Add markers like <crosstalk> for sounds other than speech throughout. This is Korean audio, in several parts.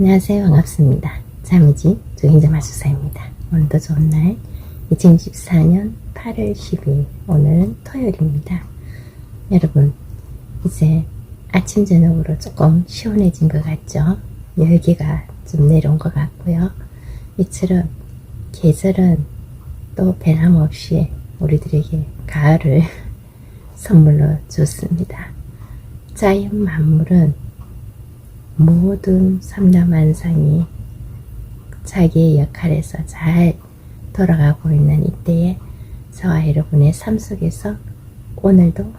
안녕하세요. 반갑습니다. 자매지 조인자 마수사입니다. 오늘도 좋은 날 2024년 8월 12일 오늘은 토요일입니다. 여러분 이제 아침 저녁으로 조금 시원해진 것 같죠? 열기가 좀 내려온 것 같고요. 이처럼 계절은 또 변함없이 우리들에게 가을을 <laughs> 선물로 줬습니다. 자연 만물은 모든 삼라만상이 자기의 역할에서 잘 돌아가고 있는 이때에 저와 여러분의 삶 속에서 오늘도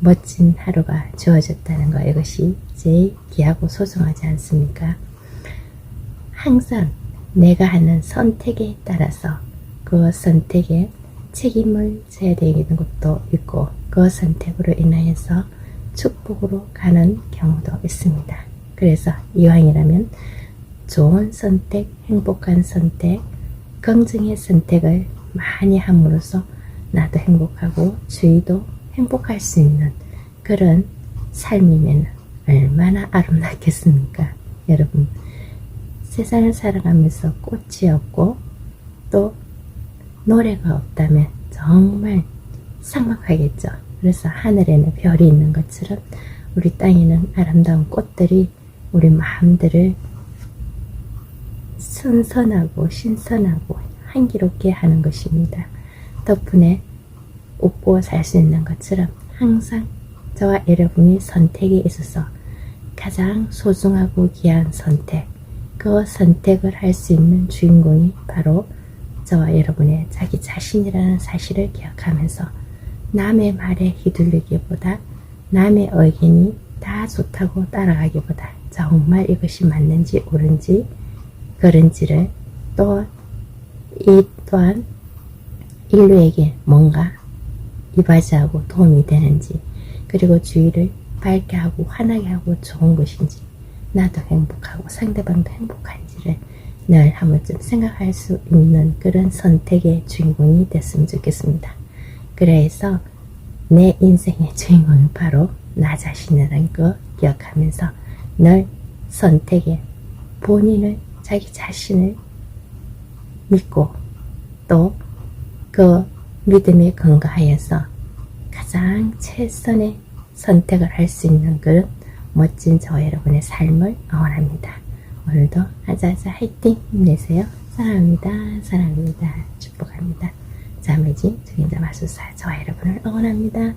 멋진 하루가 주어졌다는 거 이것이 제일 귀하고 소중하지 않습니까? 항상 내가 하는 선택에 따라서 그 선택에 책임을 져야 되는 것도 있고 그 선택으로 인하여서 축복으로 가는 경우도 있습니다. 그래서 이왕이라면 좋은 선택, 행복한 선택, 긍정의 선택을 많이 함으로써 나도 행복하고 주위도 행복할 수 있는 그런 삶이면 얼마나 아름답겠습니까? 여러분, 세상을 살아가면서 꽃이 없고 또 노래가 없다면 정말 삭막하겠죠. 그래서 하늘에는 별이 있는 것처럼 우리 땅에는 아름다운 꽃들이 우리 마음들을 선선하고 신선하고 향기롭게 하는 것입니다. 덕분에 웃고 살수 있는 것처럼 항상 저와 여러분이 선택에 있어서 가장 소중하고 귀한 선택, 그 선택을 할 수 있는 주인공이 바로 저와 여러분의 자기 자신이라는 사실을 기억하면서 남의 말에 휘둘리기보다 남의 의견이 다 좋다고 따라가기보다 정말 이것이 맞는지 옳은지 그런지를 또 이 또한 인류에게 뭔가 이바지하고 도움이 되는지 그리고 주위를 밝게 하고 환하게 하고 좋은 것인지 나도 행복하고 상대방도 행복한지를 늘 한 번쯤 생각할 수 있는 그런 선택의 주인공이 됐으면 좋겠습니다. 그래서 내 인생의 주인공은 바로 나 자신이라는 거 기억하면서 늘 선택에 본인을 자기 자신을 믿고 또 그 믿음에 근거하여서 가장 최선의 선택을 할 수 있는 그런 멋진 저 여러분의 삶을 응원합니다. 오늘도 하자하자 화이팅 힘내세요. 사랑합니다. 사랑합니다. 축복합니다. 자매지 주인자 마술사 저와 여러분을 응원합니다.